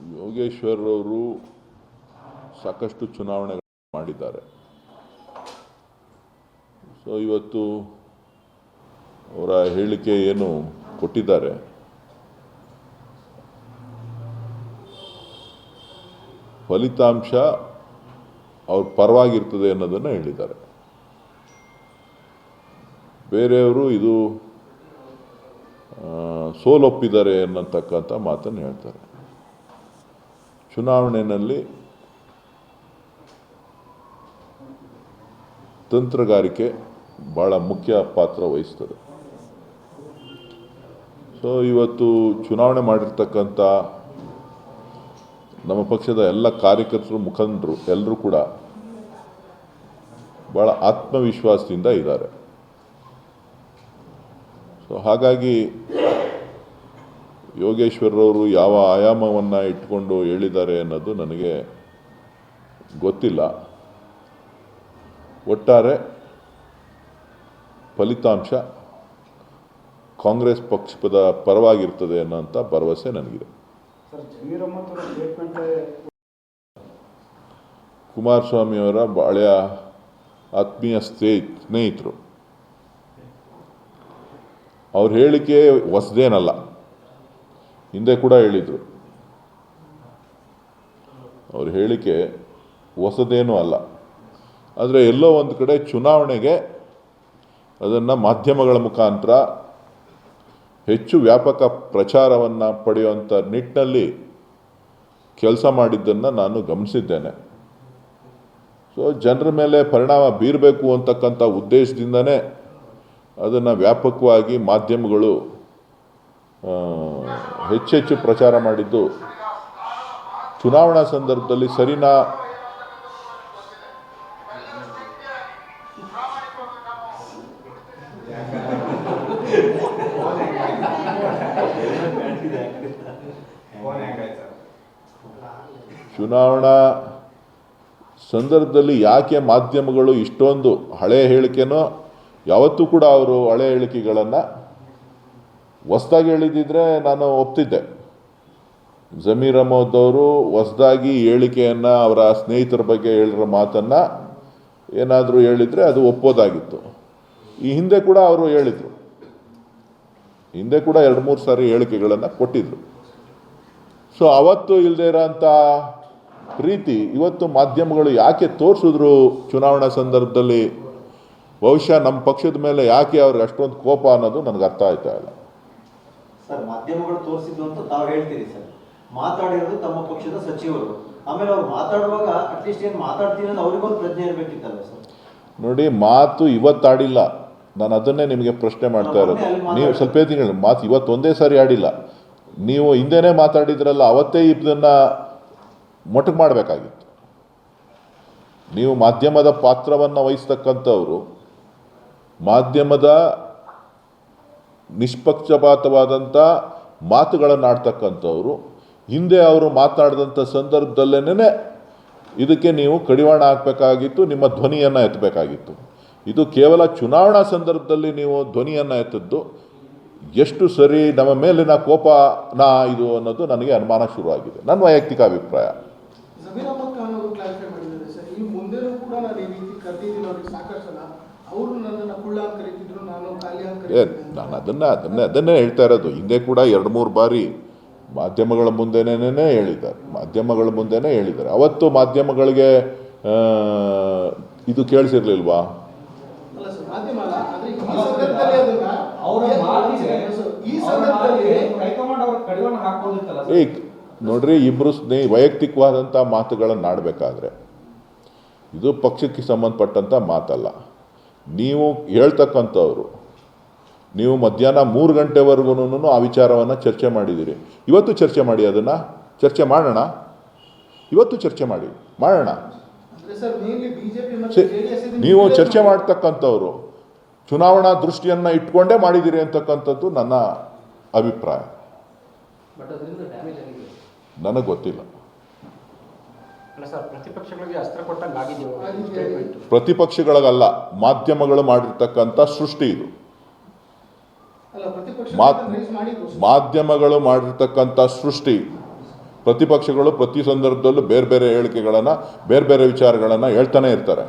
ಯೋಗೇಶ್ವರ್ ಅವರು ಸಾಕಷ್ಟು ಚುನಾವಣೆ ಮಾಡಿದ್ದಾರೆ. ಸೊ, ಇವತ್ತು ಅವರ ಹೇಳಿಕೆ ಏನು ಕೊಟ್ಟಿದ್ದಾರೆ? ಫಲಿತಾಂಶ ಅವ್ರ ಪರವಾಗಿರ್ತದೆ ಅನ್ನೋದನ್ನು ಹೇಳಿದ್ದಾರೆ. ಬೇರೆಯವರು ಇದು ಸೋಲೊಪ್ಪಿದ್ದಾರೆ ಅನ್ನತಕ್ಕಂಥ ಮಾತನ್ನು ಹೇಳ್ತಾರೆ. ಚುನಾವಣೆಯಲ್ಲಿ ತಂತ್ರಗಾರಿಕೆ ಭಾಳ ಮುಖ್ಯ ಪಾತ್ರ ವಹಿಸ್ತದೆ. ಸೊ ಇವತ್ತು ಚುನಾವಣೆ ಮಾಡಿರ್ತಕ್ಕಂಥ ನಮ್ಮ ಪಕ್ಷದ ಎಲ್ಲ ಕಾರ್ಯಕರ್ತರು, ಮುಖಂಡರು ಎಲ್ಲರೂ ಕೂಡ ಭಾಳ ಆತ್ಮವಿಶ್ವಾಸದಿಂದ ಇದ್ದಾರೆ. ಸೊ ಹಾಗಾಗಿ ಯೋಗೇಶ್ವರರವರು ಯಾವ ಆಯಾಮವನ್ನು ಇಟ್ಕೊಂಡು ಹೇಳಿದ್ದಾರೆ ಅನ್ನೋದು ನನಗೆ ಗೊತ್ತಿಲ್ಲ. ಒಟ್ಟಾರೆ ಫಲಿತಾಂಶ ಕಾಂಗ್ರೆಸ್ ಪಕ್ಷದ ಪರವಾಗಿರ್ತದೆ ಅನ್ನೋಂಥ ಭರವಸೆ ನನಗಿದೆ. ಕುಮಾರಸ್ವಾಮಿಯವರ ಹಳೆಯ ಆತ್ಮೀಯ ಸ್ನೇ ಸ್ನೇಹಿತರು. ಅವ್ರ ಹೇಳಿಕೆ ಹೊಸದೇನಲ್ಲ. ಹಿಂದೆ ಕೂಡ ಹೇಳಿದರು. ಅವ್ರ ಹೇಳಿಕೆ ಹೊಸದೇನೂ ಅಲ್ಲ. ಆದರೆ ಎಲ್ಲೋ ಒಂದು ಕಡೆ ಚುನಾವಣೆಗೆ ಅದನ್ನು ಮಾಧ್ಯಮಗಳ ಮುಖಾಂತರ ಹೆಚ್ಚು ವ್ಯಾಪಕ ಪ್ರಚಾರವನ್ನು ಪಡೆಯುವಂಥ ನಿಟ್ಟಿನಲ್ಲಿ ಕೆಲಸ ಮಾಡಿದ್ದನ್ನು ನಾನು ಗಮನಿಸಿದ್ದೇನೆ. ಸೊ ಜನರ ಮೇಲೆ ಪರಿಣಾಮ ಬೀರಬೇಕು ಅಂತಕ್ಕಂಥ ಉದ್ದೇಶದಿಂದನೇ ಅದನ್ನು ವ್ಯಾಪಕವಾಗಿ ಮಾಧ್ಯಮಗಳು ಹೆಚ್ಚೆಚ್ಚು ಪ್ರಚಾರ ಮಾಡಿದ್ದು ಚುನಾವಣಾ ಸಂದರ್ಭದಲ್ಲಿ ಸರಿನಾ? ಚುನಾವಣಾ ಸಂದರ್ಭದಲ್ಲಿ ಯಾಕೆ ಮಾಧ್ಯಮಗಳು ಇಷ್ಟೊಂದು ಹಳೆಯ ಹೇಳಿಕೆನೋ, ಯಾವತ್ತೂ ಕೂಡ ಅವರು ಹಳೆ ಹೇಳಿಕೆಗಳನ್ನು ಹೊಸ್ದಾಗಿ ಹೇಳಿದ್ದಿದ್ರೆ ನಾನು ಒಪ್ತಿದ್ದೆ. ಜಮೀರ್ ಅಹಮದ್ ಅವರು ಹೊಸ್ದಾಗಿ ಹೇಳಿಕೆಯನ್ನು ಅವರ ಸ್ನೇಹಿತರ ಬಗ್ಗೆ ಹೇಳಿರೋ ಮಾತನ್ನು ಏನಾದರೂ ಹೇಳಿದರೆ ಅದು ಒಪ್ಪೋದಾಗಿತ್ತು. ಈ ಹಿಂದೆ ಕೂಡ ಅವರು ಹೇಳಿದರು. ಹಿಂದೆ ಕೂಡ ಎರಡು ಮೂರು ಸಾರಿ ಹೇಳಿಕೆಗಳನ್ನು ಕೊಟ್ಟಿದ್ರು. ಸೊ ಅವತ್ತು ಇಲ್ಲದೆ ಇರೋಂಥ ಪ್ರೀತಿ ಇವತ್ತು ಮಾಧ್ಯಮಗಳು ಯಾಕೆ ತೋರಿಸಿದ್ರು ಚುನಾವಣಾ ಸಂದರ್ಭದಲ್ಲಿ? ಬಹುಶಃ ನಮ್ಮ ಪಕ್ಷದ ಮೇಲೆ ಯಾಕೆ ಅವ್ರಿಗೆ ಅಷ್ಟೊಂದು ಕೋಪ ಅನ್ನೋದು ನನಗೆ ಅರ್ಥ ಆಯ್ತಾ ಇಲ್ಲ. ಸರ್ ಮಾಧ್ಯಮಗಳು ತೋರಿಸಿದ್ದು ಅಂತ ತಾವು ಹೇಳ್ತೀರಿ ಸರ್. ಮಾತಾಡಿರೋದು ತಮ್ಮ ಪಕ್ಷದ ಸಚಿವರು. ಆಮೇಲೆ ಅವ್ರು ಮಾತಾಡುವಾಗ ಅಟ್ಲೀಸ್ಟ್ ಏನು ಮಾತಾಡ್ತೀನಿ ಅಂತ ಅವ್ರಿಗೊಂದು ಪ್ರಜ್ಞೆ ಇರಬೇಕಿತ್ತಲ್ಲ ಸರ್? ನೋಡಿ ಮಾತು ಇವತ್ತಾಡಿಲ್ಲ ನಾನು ಅದನ್ನೇ ನಿಮಗೆ ಪ್ರಶ್ನೆ ಮಾಡ್ತಾ ಇರೋದು. ನೀವು ಸ್ವಲ್ಪ ತಿಂಗಳು ಮಾತು ಇವತ್ತೊಂದೇ ಸಾರಿ ಆಡಿಲ್ಲ. ನೀವು ಹಿಂದೆನೇ ಮಾತಾಡಿದ್ರಲ್ಲ ಅವತ್ತೇ ಇದನ್ನು ಮೊಟಕು ಮಾಡಬೇಕಾಗಿತ್ತು. ನೀವು ಮಾಧ್ಯಮದ ಪಾತ್ರವನ್ನು ವಹಿಸ್ತಕ್ಕಂಥವ್ರು ಮಾಧ್ಯಮದ ನಿಷ್ಪಕ್ಷಪಾತವಾದಂಥ ಮಾತುಗಳನ್ನು ಆಡ್ತಕ್ಕಂಥವ್ರು. ಹಿಂದೆ ಅವರು ಮಾತನಾಡಿದಂಥ ಸಂದರ್ಭದಲ್ಲೇನೆ ಇದಕ್ಕೆ ನೀವು ಕಡಿವಾಣ ಹಾಕಬೇಕಾಗಿತ್ತು, ನಿಮ್ಮ ಧ್ವನಿಯನ್ನು ಎತ್ತಬೇಕಾಗಿತ್ತು. ಇದು ಕೇವಲ ಚುನಾವಣಾ ಸಂದರ್ಭದಲ್ಲಿ ನೀವು ಧ್ವನಿಯನ್ನು ಎತ್ತದ್ದು, ಎಷ್ಟು ಸರಿ ನಮ್ಮ ಮೇಲಿನ ಕೋಪನ ಇದು ಅನ್ನೋದು ನನಗೆ ಅನುಮಾನ ಶುರುವಾಗಿದೆ. ನನ್ನ ವೈಯಕ್ತಿಕ ಅಭಿಪ್ರಾಯ. ಏ ನಾನು ಅದನ್ನು ಅದನ್ನೇ ಅದನ್ನೇ ಹೇಳ್ತಾ ಇರೋದು. ಹಿಂದೆ ಕೂಡ ಎರಡು ಮೂರು ಬಾರಿ ಮಾಧ್ಯಮಗಳ ಮುಂದೆನೇ ಹೇಳಿದ್ದಾರೆ. ಮಾಧ್ಯಮಗಳ ಮುಂದೆನೇ ಹೇಳಿದ್ದಾರೆ. ಅವತ್ತು ಮಾಧ್ಯಮಗಳಿಗೆ ಇದು ಕೇಳಿಸಿರ್ಲಿಲ್ವಾ? ಅಲ್ಲ ಸರ್ ಮಾಧ್ಯಮ ಆದ್ರೆ ಈ ಸಂದರ್ಭದಲ್ಲಿ ಅದನ್ನ ಅವರ ಏನ್- ಮಾತಿಗೆ ಈ ಸಂದರ್ಭದಲ್ಲಿ ಮಾತಿಗೆ ಹೈಕಮಾಂಡ್ ಅವ್ರ ಹಾಕೋದಿತ್ತಲ್ಲ ಏ ನೋಡ್ರಿ ಇಬ್ಬರು ಸ್ನೇಹಿ ವೈಯಕ್ತಿಕವಾದಂಥ ಮಾತುಗಳನ್ನು ಆಡಬೇಕಾದ್ರೆ ಇದು ಪಕ್ಷಕ್ಕೆ ಸಂಬಂಧಪಟ್ಟಂಥ ಮಾತಲ್ಲ. ನೀವು ಹೇಳ್ತಕ್ಕಂಥವ್ರು ನೀವು ಮಧ್ಯಾಹ್ನ ಮೂರು ಗಂಟೆವರೆಗೂ ಆ ವಿಚಾರವನ್ನು ಚರ್ಚೆ ಮಾಡಿದ್ದೀರಿ ಇವತ್ತು ಚರ್ಚೆ ಮಾಡಿ ಅದನ್ನು. ಚರ್ಚೆ ಮಾಡೋಣ. ಇವತ್ತು ಚರ್ಚೆ ಮಾಡಿ. ಮಾಡೋಣ. ನೀವು ಚರ್ಚೆ ಮಾಡ್ತಕ್ಕಂಥವ್ರು ಚುನಾವಣಾ ದೃಷ್ಟಿಯನ್ನು ಇಟ್ಕೊಂಡೇ ಮಾಡಿದ್ದೀರಿ ಅಂತಕ್ಕಂಥದ್ದು ನನ್ನ ಅಭಿಪ್ರಾಯ. ನನಗೆ ಗೊತ್ತಿಲ್ಲ. ಪ್ರತಿಪಕ್ಷಗಳಿಗಲ್ಲ ಮಾಧ್ಯಮಗಳು ಮಾಡಿರ್ತಕ್ಕಂಥ ಸೃಷ್ಟಿ ಇದು ಅಲ್ಲ ಪ್ರತಿಪಕ್ಷ ಮಾತ್- ರೈಸ್ ಮಾಡಿದ್ರು ಸರ್. ಮಾಧ್ಯಮಗಳು ಮಾಡಿರ್ತಕ್ಕಂಥ ಸೃಷ್ಟಿ ಪ್ರತಿಪಕ್ಷಗಳು ಪ್ರತಿ ಸಂದರ್ಭದಲ್ಲೂ ಬೇರೆ ಬೇರೆ ಹೇಳಿಕೆಗಳನ್ನು ಬೇರೆ ಬೇರೆ ವಿಚಾರಗಳನ್ನು ಹೇಳ್ತಾನೆ ಇರ್ತಾರೆ.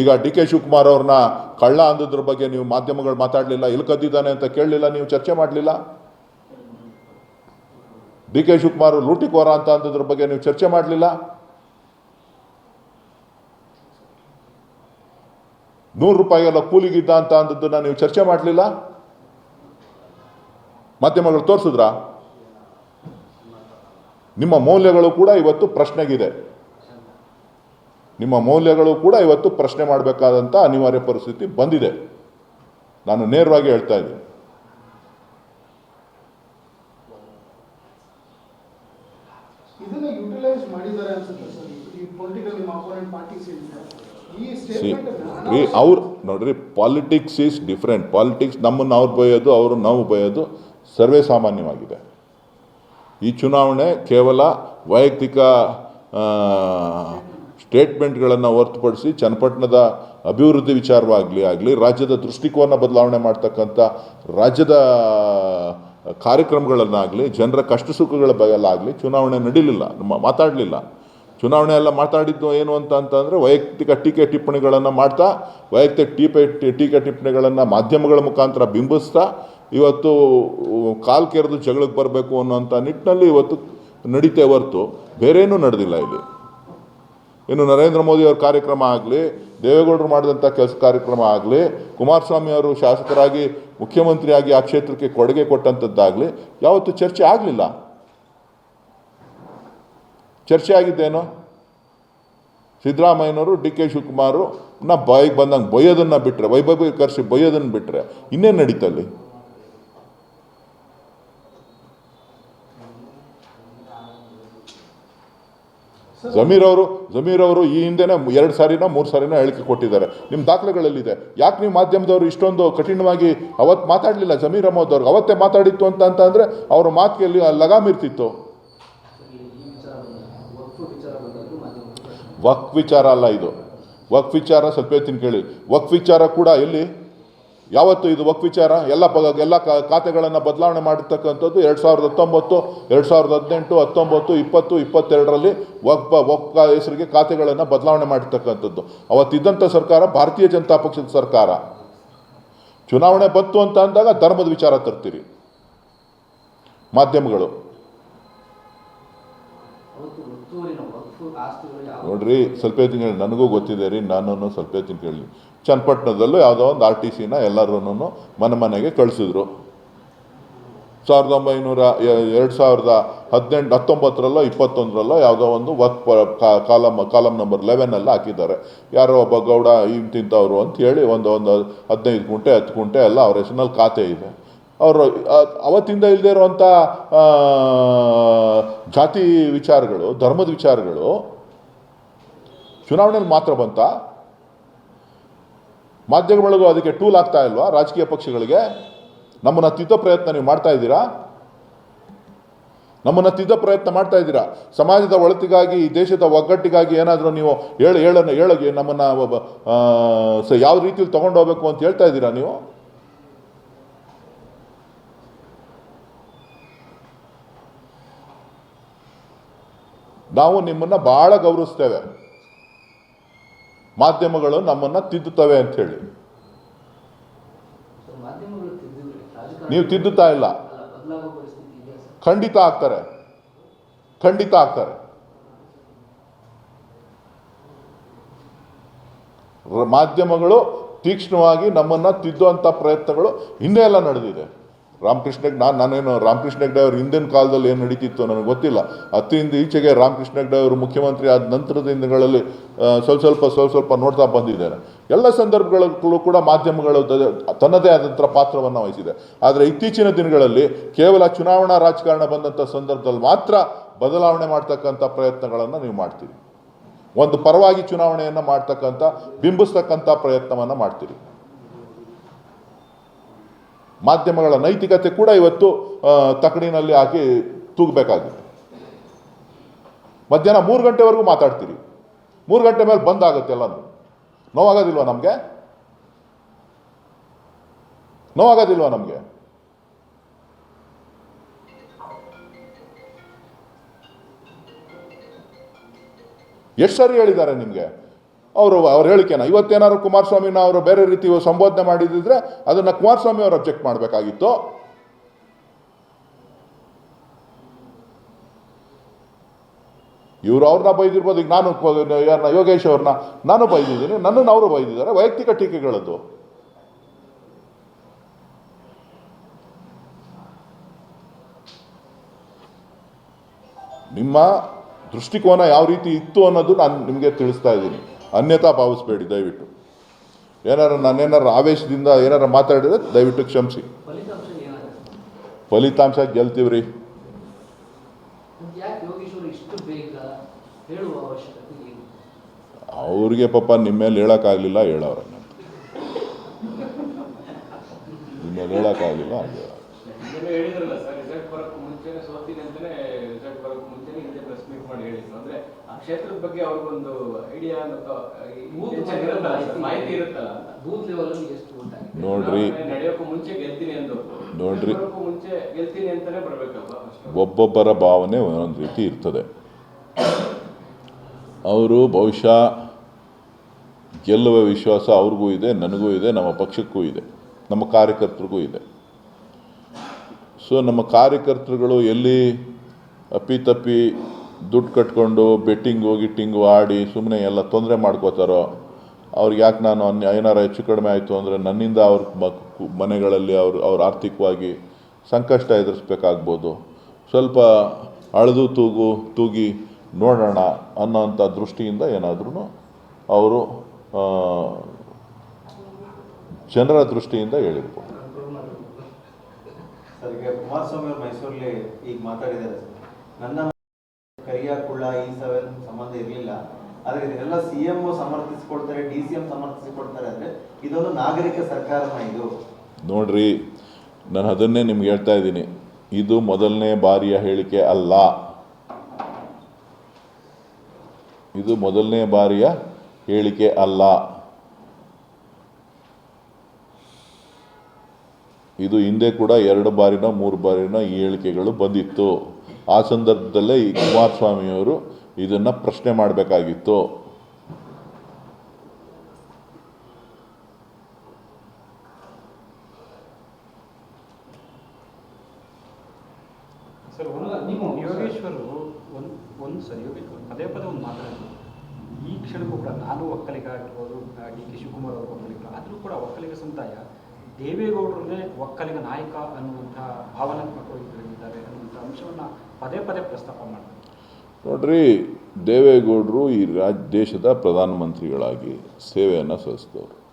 ಈಗ ಡಿ ಕೆ ಶಿವಕುಮಾರ್ ಅವ್ರನ್ನ ಕಳ್ಳ ಅಂದದ್ರ ಬಗ್ಗೆ ನೀವು ಮಾಧ್ಯಮಗಳು ಮಾತಾಡಲಿಲ್ಲ ಇಲ್ಲಿ ಕದ್ದಿದ್ದಾನೆ ಅಂತ ಕೇಳಲಿಲ್ಲ ನೀವು ಚರ್ಚೆ ಮಾಡಲಿಲ್ಲ? ಡಿ ಕೆ ಶಿವಕುಮಾರ್ ಲೂಟಿಕೋರ ಅಂತ ಅಂದದ್ರ ಬಗ್ಗೆ ನೀವು ಚರ್ಚೆ ಮಾಡಲಿಲ್ಲ? ನೂರು ರೂಪಾಯಿಗೆಲ್ಲ ಕೂಲಿಗಿದ್ದ ಅಂತ ನಾನು ನೀವು ಚರ್ಚೆ ಮಾಡಲಿಲ್ಲ? ಮಾಧ್ಯಮಗಳು ತೋರಿಸಿದ್ರಾ? ನಿಮ್ಮ ಮೌಲ್ಯಗಳು ಕೂಡ ಇವತ್ತು ಪ್ರಶ್ನೆಗಿದೆ. ನಿಮ್ಮ ಮೌಲ್ಯಗಳು ಕೂಡ ಇವತ್ತು ಪ್ರಶ್ನೆ ಮಾಡಬೇಕಾದಂಥ ಅನಿವಾರ್ಯ ಪರಿಸ್ಥಿತಿ ಬಂದಿದೆ. ನಾನು ನೇರವಾಗಿ ಹೇಳ್ತಾ ಇದ್ದೀನಿ. ರೀ ಅವ್ರು ನೋಡ್ರಿ ಪಾಲಿಟಿಕ್ಸ್ ಈಸ್ ಡಿಫ್ರೆಂಟ್ ಪಾಲಿಟಿಕ್ಸ್ ನಮ್ಮನ್ನು ಅವ್ರು ಬಯೋದು ಅವರು ನಾವು ಬಯೋದು ಸರ್ವೇ ಸಾಮಾನ್ಯವಾಗಿದೆ. ಈ ಚುನಾವಣೆ ಕೇವಲ ವೈಯಕ್ತಿಕ ಸ್ಟೇಟ್ಮೆಂಟ್ಗಳನ್ನು ಹೊರತುಪಡಿಸಿ ಚನ್ನಪಟ್ಟಣದ ಅಭಿವೃದ್ಧಿ ವಿಚಾರವಾಗಲಿ ಆಗಲಿ, ರಾಜ್ಯದ ದೃಷ್ಟಿಕೋನ ಬದಲಾವಣೆ ಮಾಡ್ತಕ್ಕಂಥ ರಾಜ್ಯದ ಕಾರ್ಯಕ್ರಮಗಳನ್ನಾಗಲಿ, ಜನರ ಕಷ್ಟ ಸುಖಗಳ ಬಗ್ಗೆಲ್ಲಾಗಲಿ ಚುನಾವಣೆ ನಡೀಲಿಲ್ಲ ಮಾತಾಡಲಿಲ್ಲ. ಚುನಾವಣೆ ಎಲ್ಲ ಮಾತಾಡಿದ್ದು ಏನು ಅಂತ ಅಂತಂದರೆ ವೈಯಕ್ತಿಕ ಟೀಕೆ ಟಿಪ್ಪಣಿಗಳನ್ನು ಮಾಡ್ತಾ, ವೈಯಕ್ತಿಕ ಟೀಪೆ ಟೀಕೆ ಟಿಪ್ಪಣಿಗಳನ್ನು ಮಾಧ್ಯಮಗಳ ಮುಖಾಂತರ ಬಿಂಬಿಸ್ತಾ, ಇವತ್ತು ಕಾಲು ಕೆರೆದು ಜಗಳಕ್ಕೆ ಬರಬೇಕು ಅನ್ನೋಂಥ ನಿಟ್ಟಿನಲ್ಲಿ ಇವತ್ತು ನಡೀತೆ ಹೊರತು ಬೇರೇನೂ ನಡೆದಿಲ್ಲ ಇಲ್ಲಿ. ಇನ್ನು ನರೇಂದ್ರ ಮೋದಿ ಅವ್ರ ಕಾರ್ಯಕ್ರಮ ಆಗಲಿ, ದೇವೇಗೌಡರು ಮಾಡಿದಂಥ ಕೆಲಸ ಕಾರ್ಯಕ್ರಮ ಆಗಲಿ, ಕುಮಾರಸ್ವಾಮಿ ಅವರು ಶಾಸಕರಾಗಿ, ಮುಖ್ಯಮಂತ್ರಿಯಾಗಿ ಆ ಕ್ಷೇತ್ರಕ್ಕೆ ಕೊಡುಗೆ ಕೊಟ್ಟಂಥದ್ದಾಗಲಿ ಯಾವತ್ತೂ ಚರ್ಚೆ ಆಗಲಿಲ್ಲ. ಚರ್ಚೆ ಆಗಿದ್ದೇನು? ಸಿದ್ದರಾಮಯ್ಯನವರು, ಡಿ ಕೆ ಶಿವಕುಮಾರು, ನಾ ಬಾಯಿಗೆ ಬಂದಂಗೆ ಬೈಯೋದನ್ನು ಬಿಟ್ಟರೆ ವೈಭವೀಕರಿಸಿ ಬೈಯೋದನ್ನು ಬಿಟ್ಟರೆ ಇನ್ನೇನು ನಡೀತಲ್ಲಿ ಜಮೀರ್ ಅವರು ಜಮೀರ್ ಅವರು ಈ ಹಿಂದೆನೇ ಎರಡು ಸಾರಿನ, ಮೂರು ಸಾರಿನ ಹೇಳಿಕೆ ಕೊಟ್ಟಿದ್ದಾರೆ. ನಿಮ್ಮ ದಾಖಲೆಗಳಲ್ಲಿದೆ. ಯಾಕೆ ನೀವು ಮಾಧ್ಯಮದವರು ಇಷ್ಟೊಂದು ಕಠಿಣವಾಗಿ ಅವತ್ತು ಮಾತಾಡಲಿಲ್ಲ? ಜಮೀರ್ ಅಹಮದ್ ಅವ್ರಿಗೆ ಅವತ್ತೇ ಮಾತಾಡಿತ್ತು ಅಂತ ಅಂತಂದರೆ ಅವರ ಮಾತಿಗೆ ಲಗಾಮ್ ಇರ್ತಿತ್ತು. ವಕ್ ವಿಚಾರ ಅಲ್ಲ ಇದು. ವಕ್ ವಿಚಾರ ಸ್ವಲ್ಪ ಹೇಳ್ತೀನಿ ಕೇಳಿ. ವಕ್ ವಿಚಾರ ಕೂಡ ಎಲ್ಲಿ ಯಾವತ್ತು ಇದು ವಕ್ ವಿಚಾರ? ಎಲ್ಲ ಪ, ಎಲ್ಲ ಖಾತೆಗಳನ್ನು ಬದಲಾವಣೆ ಮಾಡಿರ್ತಕ್ಕಂಥದ್ದು ಎರಡು ಸಾವಿರದ ಹತ್ತೊಂಬತ್ತು, ಎರಡು ಸಾವಿರದ ಹದಿನೆಂಟು, ಹತ್ತೊಂಬತ್ತು, ಇಪ್ಪತ್ತು, ಇಪ್ಪತ್ತೆರಡರಲ್ಲಿ ವಕ್ ಬ ವಕ್ ಹೆಸರಿಗೆ ಖಾತೆಗಳನ್ನು ಬದಲಾವಣೆ ಮಾಡಿರ್ತಕ್ಕಂಥದ್ದು. ಅವತ್ತಿದ್ದಂಥ ಸರ್ಕಾರ ಭಾರತೀಯ ಜನತಾ ಪಕ್ಷದ ಸರ್ಕಾರ. ಚುನಾವಣೆ ಬಂತು ಅಂತ ಅಂದಾಗ ಧರ್ಮದ ವಿಚಾರ ತರ್ತೀರಿ. ಮಾಧ್ಯಮಗಳು. ನೋಡ್ರಿ, ಸ್ವಲ್ಪ ಹೊತ್ತಿನ ನನಗೂ ಗೊತ್ತಿದೆ ರೀ ನಾನು ಸ್ವಲ್ಪ ಹೊತ್ತಿನ ಕೇಳಿ ಚನ್ನಪಟ್ಟಣದಲ್ಲೂ ಯಾವುದೋ ಒಂದು ಆರ್ ಟಿ ಸಿನ ಎಲ್ಲರೂ ಮನೆ ಮನೆಗೆ ಕಳಿಸಿದ್ರು. ಸಾವಿರದ ಒಂಬೈನೂರ ಎರಡು ಸಾವಿರದ ಹದಿನೆಂಟು, ಹತ್ತೊಂಬತ್ತರಲ್ಲೋ, ಇಪ್ಪತ್ತೊಂದರಲ್ಲೋ ಯಾವುದೋ ಒಂದು ವರ್ಕ್ ಕಾಲಮ್ ಕಾಲಮ್ ನಂಬರ್ ಲೆವೆನಲ್ಲಿ ಹಾಕಿದ್ದಾರೆ. ಯಾರೋ ಒಬ್ಬ ಗೌಡ ಇಂತಿಂಥವ್ರು ಅಂತ ಹೇಳಿ ಒಂದು ಒಂದು ಹದಿನೈದು ಗುಂಟೆ, ಹತ್ತು ಗುಂಟೆ ಎಲ್ಲ ಅವ್ರ ಹೆಸರಿನಲ್ಲಿ ಖಾತೆ ಇದೆ. ಅವರು ಅವತ್ತಿಂದ ಇಲ್ಲದೆ ಇರುವಂಥ ಜಾತಿ ವಿಚಾರಗಳು, ಧರ್ಮದ ವಿಚಾರಗಳು ಚುನಾವಣೆಯಲ್ಲಿ ಮಾತ್ರ ಬಂತ. ಮಾಧ್ಯಮಗಳಿಗೂ ಅದಕ್ಕೆ ಟೂಲ್ ಆಗ್ತಾ ಇಲ್ವಾ? ರಾಜಕೀಯ ಪಕ್ಷಗಳಿಗೆ. ನಮ್ಮನ್ನು ತಿದ್ದ ಪ್ರಯತ್ನ ನೀವು ಮಾಡ್ತಾ ಇದ್ದೀರಾ? ನಮ್ಮನ್ನು ತಿದ್ದ ಪ್ರಯತ್ನ ಮಾಡ್ತಾ ಇದ್ದೀರಾ? ಸಮಾಜದ ಒಳತಿಗಾಗಿ ಈ ದೇಶದ ಒಗ್ಗಟ್ಟಿಗಾಗಿ ಏನಾದರೂ ನೀವು ಹೇಳ, ಹೇಳನ್ನು, ಹೇಳಗೆ ನಮ್ಮನ್ನು ಯಾವ ರೀತಿಯಲ್ಲಿ ತೊಗೊಂಡು ಹೋಗಬೇಕು ಅಂತ ಹೇಳ್ತಾ ಇದ್ದೀರಾ ನೀವು? ನಾವು ನಿಮ್ಮನ್ನು ಭಾಳ ಗೌರವಿಸ್ತೇವೆ. ಮಾಧ್ಯಮಗಳು ನಮ್ಮನ್ನು ತಿದ್ದುತ್ತವೆ ಅಂತ ರಾಜಕಾರಣ ನೀವು ತಿದ್ದುತ್ತಾ ಇಲ್ಲ? ಖಂಡಿತ ಆಗ್ತಾರೆ. ಖಂಡಿತ ಆಗ್ತಾರೆ. ಮಾಧ್ಯಮಗಳು ತೀಕ್ಷ್ಣವಾಗಿ ನಮ್ಮನ್ನು ತಿದ್ದುವಂಥ ಪ್ರಯತ್ನಗಳು ಹಿಂದೆ ಎಲ್ಲ ನಡೆದಿದೆ. ರಾಮಕೃಷ್ಣ ನಾನು ನಾನೇನು ರಾಮಕೃಷ್ಣ ಹೆಗ್ಡೆ ಅವರು ಹಿಂದಿನ ಕಾಲದಲ್ಲಿ ಏನು ನಡೀತಿತ್ತು ನನಗೆ ಗೊತ್ತಿಲ್ಲ. ಅತ್ತಿಂದ ಈಚೆಗೆ ರಾಮಕೃಷ್ಣ ಹೆಗ್ಡೆ ಅವರು ಮುಖ್ಯಮಂತ್ರಿ ಆದ ನಂತರದ ದಿನಗಳಲ್ಲಿ ಸ್ವಲ್ಪ ಸ್ವಲ್ಪ ಸ್ವಲ್ಪ ಸ್ವಲ್ಪ ನೋಡ್ತಾ ಬಂದಿದ್ದೇನೆ ಎಲ್ಲ ಸಂದರ್ಭಗಳಲ್ಲೂ ಕೂಡ ಮಾಧ್ಯಮಗಳು ತನ್ನದೇ ಆದಂಥ ಪಾತ್ರವನ್ನು ವಹಿಸಿದೆ. ಆದರೆ ಇತ್ತೀಚಿನ ದಿನಗಳಲ್ಲಿ ಕೇವಲ ಚುನಾವಣಾ ರಾಜಕಾರಣ ಬಂದಂಥ ಸಂದರ್ಭದಲ್ಲಿ ಮಾತ್ರ ಬದಲಾವಣೆ ಮಾಡ್ತಕ್ಕಂಥ ಪ್ರಯತ್ನಗಳನ್ನು ನೀವು ಮಾಡ್ತೀರಿ. ಒಂದು ಪರವಾಗಿ ಚುನಾವಣೆಯನ್ನು ಮಾಡ್ತಕ್ಕಂಥ, ಬಿಂಬಿಸ್ತಕ್ಕಂಥ ಪ್ರಯತ್ನವನ್ನು ಮಾಡ್ತೀರಿ. ಮಾಧ್ಯಮಗಳ ನೈತಿಕತೆ ಕೂಡ ಇವತ್ತು ತಕಡಿನಲ್ಲಿ ಹಾಕಿ ತೂಗಬೇಕಾಗಿದೆ. ಮಧ್ಯಾಹ್ನ ಮೂರು ಗಂಟೆವರೆಗೂ ಮಾತಾಡ್ತೀರಿ. ಮೂರು ಗಂಟೆ ಮೇಲೆ ಬಂದ್ ಆಗುತ್ತೆ ಎಲ್ಲನೂ. ನೋವಾಗೋದಿಲ್ವಾ ನಮಗೆ? ನೋವಾಗೋದಿಲ್ವಾ ನಮಗೆ? ಎಷ್ಟು ಸರಿ ಹೇಳಿದ್ದಾರೆ ನಿಮಗೆ? ಅವರು, ಅವ್ರ ಹೇಳಿಕೆನ, ಇವತ್ತೇನಾದ್ರು ಕುಮಾರಸ್ವಾಮಿನ ಅವರು ಬೇರೆ ರೀತಿ ಸಂಬೋಧನೆ ಮಾಡಿದಿದ್ರೆ ಅದನ್ನು ಕುಮಾರಸ್ವಾಮಿ ಅವರು ಅಬ್ಜೆಕ್ಟ್ ಮಾಡಬೇಕಾಗಿತ್ತು. ಇವ್ರು ಅವ್ರನ್ನ ಬೈದಿರ್ಬೋದು, ಈಗ ನಾನು ಯಾರನ್ನ ಯೋಗೇಶ್ ಅವ್ರನ್ನ ನಾನು ಬೈದಿದ್ದೀನಿ, ನನ್ನನ್ನು ಅವರು ಬೈದಿದ್ದಾರೆ, ವೈಯಕ್ತಿಕ ಟೀಕೆಗಳದ್ದು. ನಿಮ್ಮ ದೃಷ್ಟಿಕೋನ ಯಾವ ರೀತಿ ಇತ್ತು ಅನ್ನೋದು ನಾನು ನಿಮಗೆ ತಿಳಿಸ್ತಾ ಇದ್ದೀನಿ. ಅನ್ಯತಾ ಭಾವಿಸ್ಬೇಡಿ, ದಯವಿಟ್ಟು. ಏನಾರ ನಾನೇನಾರು ಆವೇಶದಿಂದ ಏನಾರು ಮಾತಾಡಿದ್ರೆ ದಯವಿಟ್ಟು ಕ್ಷಮಿಸಿ. ಫಲಿತಾಂಶ ಗೆಲ್ತೀವ್ರಿ. ಅವ್ರಿಗೆ ಪಾಪ ನಿಮ್ಮ ಮೇಲೆ ಹೇಳೋಕ್ಕಾಗಲಿಲ್ಲ ಹೇಳೋರ ನಿಮ್ಮ ಮೇಲೆ ಹೇಳೋಕ್ಕಾಗಲಿಲ್ಲ ಹಾಗೆ ನಿನ್ನೆ ಹೇಳಿದ್ರಲ್ಲ ಸರ್ ರಿಸಲ್ಟ್ ಬರೋಕ್ಕೂ ಮುಂಚೆನೆ ಸೋತೀನಿ ಅಂತಾನೆ ರಿಸಲ್ಟ್ ಬರೋಕ್ಕೂ ಮುಂಚೆನೆ ಹಿಂದೆ ಪ್ರೆಸ್ ಮೀಟ್ ಮಾಡಿ ಹೇಳಿದ್ರು ಅಂದ್ರೆ ಆ ಕ್ಷೇತ್ರದ ಬಗ್ಗೆ ಅವ್ರಿಗೊಂದು ಐಡಿಯಾ ಮಾಹಿತಿ ಇರುತ್ತಲ್ಲ. ಬೂತ್ ಲೆವೆಲ್ ಎಷ್ಟು ನೋಡ್ರಿ. ನಡೆಯೋಕ್ಕೂ ಮುಂಚೆ ಗೆಲ್ತೀನಿ ಅಂದ್ರು. ನೋಡ್ರಿ. ಮುಂಚೆ ಗೆಲ್ತೀನಿ ಅಂತಾನೆ ಬರ್ಬೇಕಲ್ವಾ ಒಬ್ಬೊಬ್ಬರ ಭಾವನೆ ಒಂದೊಂದು ರೀತಿ ಇರ್ತದೆ. ಅವರು ಬಹುಶಃ ಗೆಲ್ಲುವ ವಿಶ್ವಾಸ ಅವ್ರಿಗೂ ಇದೆ ನನಗೂ ಇದೆ ನಮ್ಮ ಪಕ್ಷಕ್ಕೂ ಇದೆ ನಮ್ಮ ಕಾರ್ಯಕರ್ತರಿಗೂ ಇದೆ. ಸೊ ನಮ್ಮ ಕಾರ್ಯಕರ್ತರುಗಳು ಎಲ್ಲಿ ಅಪ್ಪಿತಪ್ಪಿ ದುಡ್ಡು ಕಟ್ಕೊಂಡು ಬೆಟ್ಟಿಂಗು ಗಿಟ್ಟಿಂಗು ಆಡಿ ಸುಮ್ಮನೆ ಎಲ್ಲ ತೊಂದರೆ ಮಾಡ್ಕೋತಾರೋ, ಅವ್ರಿಗೆ ಯಾಕೆ ನಾನು ಅನ್ಯ, ಏನಾರು ಹೆಚ್ಚು ಕಡಿಮೆ ಆಯಿತು ಅಂದರೆ ನನ್ನಿಂದ ಅವ್ರ ಮನೆಗಳಲ್ಲಿ ಅವ್ರು, ಅವ್ರ ಆರ್ಥಿಕವಾಗಿ ಸಂಕಷ್ಟ ಎದುರಿಸ್ಬೇಕಾಗ್ಬೋದು. ಸ್ವಲ್ಪ ಅಳೆದು ತೂಗು, ತೂಗಿ ನೋಡೋಣ ಅನ್ನೋಂಥ ದೃಷ್ಟಿಯಿಂದ ಏನಾದ್ರೂ ಅವರು ಜನರ ದೃಷ್ಟಿಯಿಂದ ಹೇಳಿರ್ಬೋದು. ಕುಮಾರಸ್ವಾಮಿ ಅವರು ಮೈಸೂರಲ್ಲಿ ಈಗ ಮಾತಾಡಿದ್ದಾರೆ ನನ್ನ ಕರಿಯ ಕುಳ್ಳ ಈ ಸೆವೆನ್ ಸಂಬಂಧ ಇರಲಿಲ್ಲ. ಆದರೆ ಇದನ್ನೆಲ್ಲ ಸಿ ಎಂ ಸಮರ್ಥಿಸಿಕೊಡ್ತಾರೆ ಡಿ ಸಿ ಎಂ ಸಮರ್ಥಿಸಿಕೊಡ್ತಾರೆ ಅಂದರೆ ಇದೊಂದು ನಾಗರಿಕ ಸರ್ಕಾರನ ಇದು. ನೋಡ್ರಿ, ನಾನು ಅದನ್ನೇ ನಿಮ್ಗೆ ಹೇಳ್ತಾ ಇದ್ದೀನಿ. ಇದು ಮೊದಲನೇ ಬಾರಿಯ ಹೇಳಿಕೆ ಅಲ್ಲ. ಇದು ಮೊದಲನೇ ಬಾರಿಯ ಹೇಳಿಕೆ ಅಲ್ಲ. ಇದು ಹಿಂದೆ ಕೂಡ ಎರಡು ಬಾರಿನ, ಮೂರು ಬಾರಿನ ಈ ಹೇಳಿಕೆಗಳು ಬಂದಿತ್ತು. ಆ ಸಂದರ್ಭದಲ್ಲೇ ಈ ಕುಮಾರಸ್ವಾಮಿಯವರು ಇದನ್ನು ಪ್ರಶ್ನೆ ಮಾಡಬೇಕಾಗಿತ್ತು. ಸರ್ ಅಲ್ಲ, ಒಂದು ಒಂದು ಒಂದು ಸರ್ ಯೋಗೇಶ್ವರ್ ಪದೇ ಪದೇ ಒಂದು ಮಾತಾಡಿದ್ರು ಈ ಕ್ಷಣಕ್ಕೂ ಕೂಡ ನಾನು ಒಕ್ಕಲಿಗ ಆಗಿರ್ಬೋದು ಡಿ ಕೆ ಶಿವಕುಮಾರ್ ಅವರು ಒಕ್ಕಲಿಗರು ಆದರೂ ಕೂಡ ಒಕ್ಕಲಿಗ ಸಮುದಾಯ ದೇವೇಗೌಡರನ್ನೇ ಒಕ್ಕಲಿಗ ನಾಯಕ ಭಾವನಾತ್ಮಕವಾಗಿ ಅನ್ನುವಂಥ ಅಂಶವನ್ನು ಪದೇ ಪದೇ ಪ್ರಸ್ತಾಪ ಮಾಡ್ತಾರೆ. ನೋಡ್ರಿ, ದೇವೇಗೌಡರು ಈ ರಾಜ್, ದೇಶದ ಪ್ರಧಾನಮಂತ್ರಿಗಳಾಗಿ ಸೇವೆಯನ್ನು ಸಲ್ಲಿಸಿದವರು.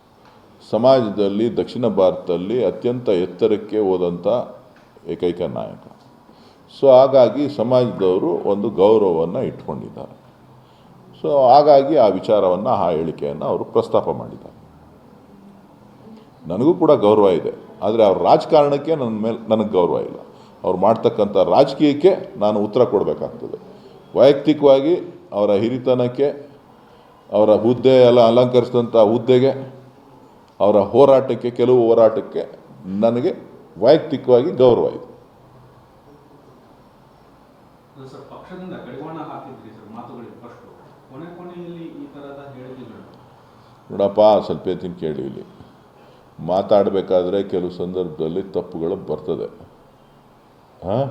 ಸಮಾಜದಲ್ಲಿ, ದಕ್ಷಿಣ ಭಾರತದಲ್ಲಿ ಅತ್ಯಂತ ಎತ್ತರಕ್ಕೆ ಹೋದಂಥ ಏಕೈಕ ನಾಯಕ. ಸೊ, ಹಾಗಾಗಿ ಸಮಾಜದವರು ಒಂದು ಗೌರವವನ್ನು ಇಟ್ಕೊಂಡಿದ್ದಾರೆ. ಸೊ, ಹಾಗಾಗಿ ಆ ವಿಚಾರವನ್ನು, ಆ ಹೇಳಿಕೆಯನ್ನು ಅವರು ಪ್ರಸ್ತಾಪ ಮಾಡಿದ್ದಾರೆ. ನನಗೂ ಕೂಡ ಗೌರವ ಇದೆ, ಆದರೆ ಅವ್ರ ರಾಜಕಾರಣಕ್ಕೆ ನನ್ನ ಮೇಲೆ, ನನಗೆ ಗೌರವ ಇಲ್ಲ. ಅವ್ರು ಮಾಡ್ತಕ್ಕಂಥ ರಾಜಕೀಯಕ್ಕೆ ನಾನು ಉತ್ತರ ಕೊಡಬೇಕಾಗ್ತದೆ. ವೈಯಕ್ತಿಕವಾಗಿ ಅವರ ಹಿರಿತನಕ್ಕೆ ಅವರ ಹುದ್ದೆ ಎಲ್ಲ ಅಲಂಕರಿಸಿದಂಥ ಹುದ್ದೆಗೆ ಅವರ ಹೋರಾಟಕ್ಕೆ ಕೆಲವು ಹೋರಾಟಕ್ಕೆ ನನಗೆ ವೈಯಕ್ತಿಕವಾಗಿ ಗೌರವ ಇದೆ. ನೋಡಪ್ಪ ಸ್ವಲ್ಪ ಎತ್ತಿನ ಕೇಳಿ ಇಲ್ಲಿ. ಮಾತಾಡಬೇಕಾದ್ರೆ ಕೆಲವು ಸಂದರ್ಭದಲ್ಲಿ ತಪ್ಪುಗಳು ಬರ್ತದೆ. ಹಾಂ?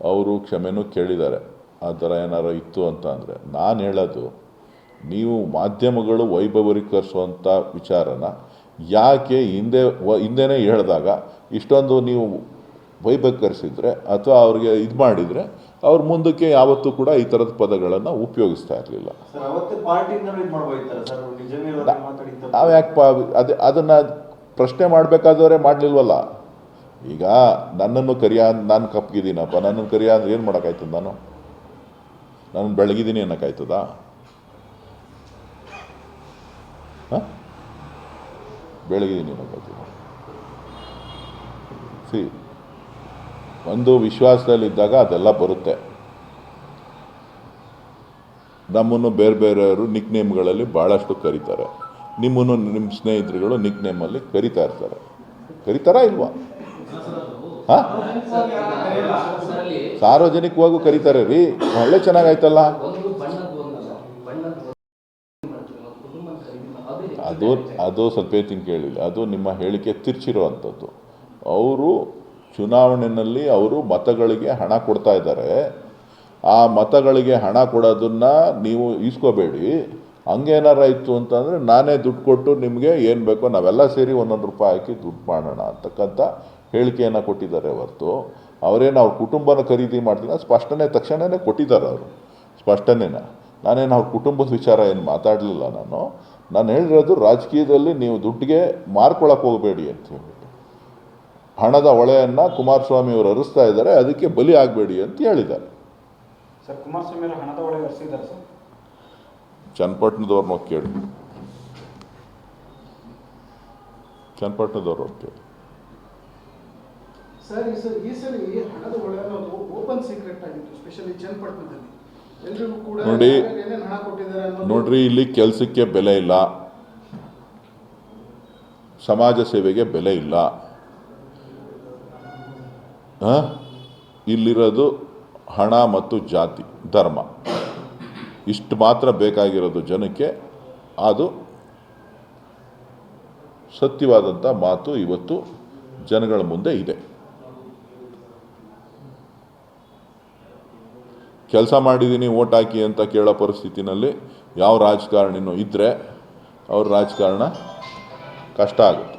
ಅವರು ಕ್ಷಮೆನೂ ಕೇಳಿದ್ದಾರೆ. ಆ ಥರ ಏನಾರು ಇತ್ತು ಅಂತ ಅಂದರೆ ನಾನು ಹೇಳೋದು ನೀವು ಮಾಧ್ಯಮಗಳು ವೈಭವೀಕರಿಸುವಂಥ ವಿಚಾರನ ಯಾಕೆ ಹಿಂದೆ ವ ಹಿಂದೆನೇ ಹೇಳಿದಾಗ ಇಷ್ಟೊಂದು ನೀವು ವೈಭವೀಕರಿಸಿದ್ರೆ ಅಥವಾ ಅವ್ರಿಗೆ ಇದು ಮಾಡಿದರೆ ಅವ್ರ ಮುಂದಕ್ಕೆ ಯಾವತ್ತೂ ಕೂಡ ಈ ಥರದ ಪದಗಳನ್ನು ಉಪಯೋಗಿಸ್ತಾ ಇರಲಿಲ್ಲ. ನಾವು ಯಾಕೆ ಅದು ಅದನ್ನು ಪ್ರಶ್ನೆ ಮಾಡಬೇಕಾದವರೇ ಮಾಡಲಿಲ್ವಲ್ಲ? ಈಗ ನನ್ನನ್ನು ಕರಿಯ ನಾನು ಕಪ್ಗಿದ್ದೀನಪ್ಪ, ನನ್ನನ್ನು ಕರಿಯ ಅಂದ್ರೆ ಏನು ಮಾಡೋಕ್ಕಾಯ್ತದ ನಾನು? ನಾನು ಬೆಳಗಿದ್ದೀನಿ ಅನ್ನೋಕ್ಕಾಯ್ತದ? ಬೆಳಗಿದ್ದೀನಿ ಅನ್ನೋಕ್ಕಾಯ್ತದ? ಸಿ, ಒಂದು ವಿಶ್ವಾಸದಲ್ಲಿದ್ದಾಗ ಅದೆಲ್ಲ ಬರುತ್ತೆ. ನಮ್ಮನ್ನು ಬೇರೆ ಬೇರೆಯವರು ನಿಕ್ ನೇಮ್ಗಳಲ್ಲಿ ಭಾಳಷ್ಟು ಕರೀತಾರೆ. ನಿಮ್ಮನ್ನು ನಿಮ್ಮ ಸ್ನೇಹಿತರುಗಳು ನಿಕ್ ನೇಮಲ್ಲಿ ಕರಿತಾ ಇರ್ತಾರೆ. ಕರಿತಾರಾ ಇಲ್ವಾ? ಹಾಂ? ಸಾರ್ವಜನಿಕವಾಗೂ ಕರೀತಾರೆ ರೀ. ಒಳ್ಳೆ ಚೆನ್ನಾಗಾಯ್ತಲ್ಲ. ಅದು ಅದು ಸ್ವಲ್ಪ ತಿಂಗ್ ಕೇಳಿಲ್ಲ ಅದು ನಿಮ್ಮ ಹೇಳಿಕೆ ತಿರ್ಚಿರುವಂಥದ್ದು ಅವರು ಚುನಾವಣೆಯಲ್ಲಿ ಅವರು ಮತಗಳಿಗೆ ಹಣ ಕೊಡ್ತಾ ಇದ್ದಾರೆ. ಆ ಮತಗಳಿಗೆ ಹಣ ಕೊಡೋದನ್ನು ನೀವು ಈಸ್ಕೋಬೇಡಿ. ಹಂಗೇನಾರ ಇತ್ತು ಅಂತಂದರೆ ನಾನೇ ದುಡ್ಡು ಕೊಟ್ಟು ನಿಮಗೆ ಏನು ಬೇಕೋ ನಾವೆಲ್ಲ ಸೇರಿ ಒಂದೊಂದು ರೂಪಾಯಿ ಹಾಕಿ ದುಡ್ಡು ಮಾಡೋಣ ಅಂತಕ್ಕಂಥ ಹೇಳಿಕೆಯನ್ನು ಕೊಟ್ಟಿದ್ದಾರೆ ಹೊರತು. ಅವರೇನು ಅವ್ರ ಕುಟುಂಬನ ಖರೀದಿ ಮಾಡ್ತೀನಿ ಸ್ಪಷ್ಟನೆ ತಕ್ಷಣವೇ ಕೊಟ್ಟಿದ್ದಾರೆ ಅವರು. ಸ್ಪಷ್ಟನೆನ. ನಾನೇನು ಅವ್ರ ಕುಟುಂಬದ ವಿಚಾರ ಏನು ಮಾತಾಡಲಿಲ್ಲ ನಾನು. ನಾನು ಹೇಳಿರೋದು ರಾಜಕೀಯದಲ್ಲಿ ನೀವು ದುಡ್ಡಿಗೆ ಮಾರ್ಕೊಳಕ್ಕೆ ಹೋಗಬೇಡಿ ಅಂತ ಹೇಳಿಬಿಟ್ಟು. ಹಣದ ಹೊಳೆಯನ್ನು ಕುಮಾರಸ್ವಾಮಿ ಅವರು ಅರಿಸ್ತಾ ಇದ್ದಾರೆ, ಅದಕ್ಕೆ ಬಲಿ ಆಗಬೇಡಿ ಅಂತ ಹೇಳಿದ್ದಾರೆ. ಸರ್, ಕುಮಾರಸ್ವಾಮಿ ಅವರು ಹಣದ ಹೊಳೆ ಹರಿಸಿದ್ದಾರೆ ಸರ್. ಚನ್ನಪಟ್ಟಣದವ್ರನ್ನ ಹೋಗಿ ಕೇಳಿ. ಚನ್ನಪಟ್ಟಣದವ್ರು ಹೋಗಿ ಕೇಳಿ. ಸರ್ ಈ ಸರ್ ಹಣದ ಒಳೆ ಅನ್ನೋದು ಓಪನ್ ಸೀಕ್ರೆಟ್ ಆಗಿತ್ತು ಸ್ಪೆಷಲಿ ಚನ್ನಪಟ್ಟಣದಲ್ಲಿ. ಎಲ್ರಿಗೂ ಕೂಡ ನೋಡಿ. ಹಣ ಕೊಟ್ಟಿದ್ದಾರೆ ನೋಡ್ರಿ ಇಲ್ಲಿ ಕೆಲಸಕ್ಕೆ ಬೆಲೆ ಇಲ್ಲ. ಸಮಾಜ ಸೇವೆಗೆ ಬೆಲೆ ಇಲ್ಲ? ಇಲ್ಲಿರೋದು ಹಣ ಮತ್ತು ಜಾತಿ ಧರ್ಮ. ಇಷ್ಟು ಮಾತ್ರ ಬೇಕಾಗಿರೋದು ಜನಕ್ಕೆ, ಅದು ಸತ್ಯವಾದಂಥ ಮಾತು ಇವತ್ತು ಜನಗಳ ಮುಂದೆ ಇದೆ. ಕೆಲಸ ಮಾಡಿದ್ದೀನಿ ಓಟ್ ಹಾಕಿ ಅಂತ ಕೇಳೋ ಪರಿಸ್ಥಿತಿನಲ್ಲಿ ಯಾವ ರಾಜಕಾರಣಿನೂ ಇದ್ದರೆ ಅವ್ರ ರಾಜಕಾರಣ ಕಷ್ಟ ಆಗುತ್ತೆ.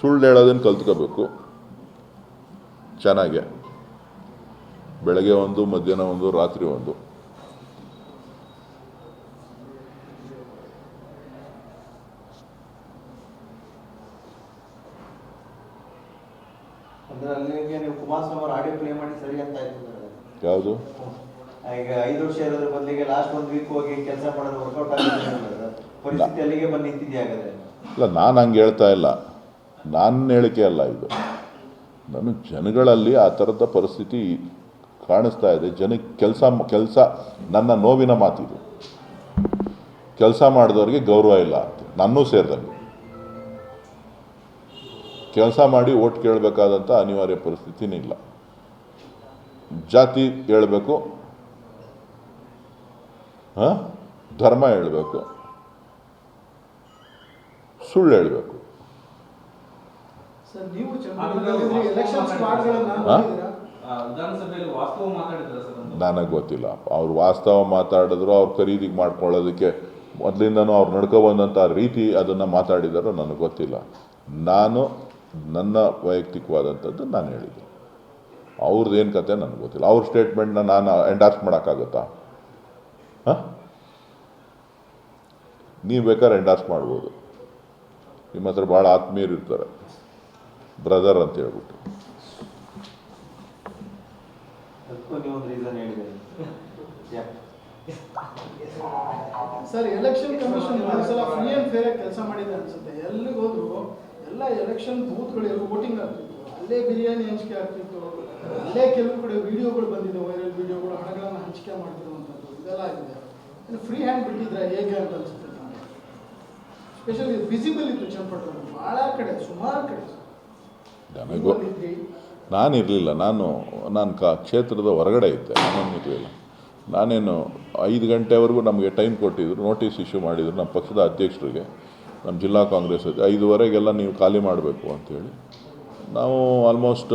ಸುಳ್ಳು ಹೇಳೋದನ್ನು ಕಲ್ತ್ಕೋಬೇಕು. ಚೆನ್ನಾಗೆ. ಬೆಳಗ್ಗೆ ಒಂದು ಮಧ್ಯಾಹ್ನ ಒಂದು ರಾತ್ರಿ ಒಂದು. ಯಾವುದು? ಈಗ ಐದು ವರ್ಷ ಇರೋದ್ರ ಬದಲಿಗೆ ಲಾಸ್ಟ್ ಒಂದು ವೀಕ್ ಹೋಗಿ ಕೆಲಸ ಮಾಡೋದು ವರ್ಕೌಟ್. ಪರಿಸ್ಥಿತಿ ಅಲ್ಲಿಗೆ ಬಂದು ನಿಂತಿದೆ ಹಾಗಾದ್ರೆ? ಇಲ್ಲ ನಾನು ಹಂಗೆ ಹೇಳ್ತಾ ಇಲ್ಲ. ನಾನು ಹೇಳಿಕೆ ಅಲ್ಲ ಇದು. ನಾನು ಜನಗಳಲ್ಲಿ ಆ ಥರದ ಪರಿಸ್ಥಿತಿ ಕಾಣಿಸ್ತಾ ಇದೆ. ಜನಕ್ಕೆ ಕೆಲಸ ಕೆಲಸ ನನ್ನ ನೋವಿನ ಮಾತಿದು. ಕೆಲಸ ಮಾಡಿದವ್ರಿಗೆ ಗೌರವ ಇಲ್ಲ ಅಂತ. ನನ್ನೂ ಸೇರಿದಂಗೆ ಕೆಲಸ ಮಾಡಿ ಓಟ್ ಕೇಳಬೇಕಾದಂಥ ಅನಿವಾರ್ಯ ಪರಿಸ್ಥಿತಿನೇ ಇಲ್ಲ. ಜಾತಿ ಹೇಳಬೇಕು. ಹಾಂ? ಧರ್ಮ ಹೇಳಬೇಕು. ಸುಳ್ಳು ಹೇಳಬೇಕು. ಸರ್ ನೀವು ಚನ್ನಪಟ್ಟಣದಲ್ಲಿ ಎಲೆಕ್ಷನ್ ಸ್ಕ್ವಾಡ್ಗಳನ್ನ ಹಾ? ನನಗೆ ಗೊತ್ತಿಲ್ಲ. ಅವ್ರು ವಾಸ್ತವ ಮಾತಾಡಿದ್ರು, ಅವ್ರು ಖರೀದಿಗೆ ಮಾಡ್ಕೊಳ್ಳೋದಕ್ಕೆ ಮೊದಲಿಂದನೂ ಅವ್ರು ನಡ್ಕೊಬಂದಂಥ ರೀತಿ ಅದನ್ನು ಮಾತಾಡಿದಾರೋ ನನಗೆ ಗೊತ್ತಿಲ್ಲ. ನಾನು ನನ್ನ ವೈಯಕ್ತಿಕವಾದಂಥದ್ದು ನಾನು ಹೇಳಿದೆ ಅವ್ರದ್ದು ಏನು ಕತೆ ನನಗೆ ಗೊತ್ತಿಲ್ಲ. ಅವ್ರ ಸ್ಟೇಟ್ಮೆಂಟ್ನ ನಾನು ಎಂಡಾರ್ಸ್ ಮಾಡೋಕ್ಕಾಗುತ್ತಾ? ಹಾಂ? ನೀವು ಬೇಕಾದ್ರೆ ಎಂಡಾರ್ಸ್ ಮಾಡ್ಬೋದು. ನಿಮ್ಮ ಹತ್ರ ಭಾಳ ಆತ್ಮೀಯರು ಇರ್ತಾರೆ. ಬ್ರದರ್ ಅಂತ ಹೇಳ್ಬಿಟ್ಟು ಅದಕ್ಕೂ ನೀವು ಒಂದು ರೀಸನ್ ಹೇಳಿದ್ದೀರಿ Yeah. ಸರ್ ಎಲೆಕ್ಷನ್ ಕಮಿಷನ್ ಸಲ ಫ್ರೀ ಅಂಡ್ ಫೇರ್ ಕೆಲಸ ಮಾಡಿದೆ ಅನ್ಸುತ್ತೆ. ಎಲ್ಲಿಗೆ ಹೋದ್ರು ಎಲ್ಲ ಎಲೆಕ್ಷನ್ ಬೂತ್ಗಳು ಎಲ್ಲ ವೋಟಿಂಗ್ ಆಗ್ತಿತ್ತು. ಅಲ್ಲೇ ಬಿರಿಯಾನಿ ಹಂಚಿಕೆ ಆಗ್ತಿತ್ತು. ಅಲ್ಲೇ ಕೆಲವು ಕಡೆ ವಿಡಿಯೋಗಳು ಬಂದಿದೆ ವೈರಲ್ ವಿಡಿಯೋಗಳು ಹಣಗಳನ್ನು ಹಂಚಿಕೆ ಮಾಡ್ತಿರುವಂಥದ್ದು. ಇದೆಲ್ಲ ಆಗಿದೆ. ಇನ್ನು ಫ್ರೀ ಹ್ಯಾಂಡ್ ಬಿಟ್ಟಿದ್ರೆ ಹೇಗೆ ಅಂತ ಅನ್ಸುತ್ತೆ ಸ್ಪೆಷಲಿ ವಿಸಿಬಲ್ ಇತ್ತು ಚನ್ನಪಟ್ಟಣ ಭಾಳ ಕಡೆ ಸುಮಾರು ಕಡೆ. ಬಂದಿದ್ರಿ ನಾನು ನಾನು ಕಾ ಕ್ಷೇತ್ರದ ಹೊರಗಡೆ ಇದ್ದೆ ನಾನೇನು ಇರಲಿಲ್ಲ. ನಾನೇನು ಐದು ಗಂಟೆವರೆಗೂ ನಮಗೆ ಟೈಮ್ ಕೊಟ್ಟಿದ್ರು, ನೋಟಿಸ್ ಇಶ್ಯೂ ಮಾಡಿದರು ನಮ್ಮ ಪಕ್ಷದ ಅಧ್ಯಕ್ಷರಿಗೆ, ನಮ್ಮ ಜಿಲ್ಲಾ ಕಾಂಗ್ರೆಸ್ ಐದುವರೆಗೆಲ್ಲ ನೀವು ಖಾಲಿ ಮಾಡಬೇಕು ಅಂತೇಳಿ. ನಾವು ಆಲ್ಮೋಸ್ಟ್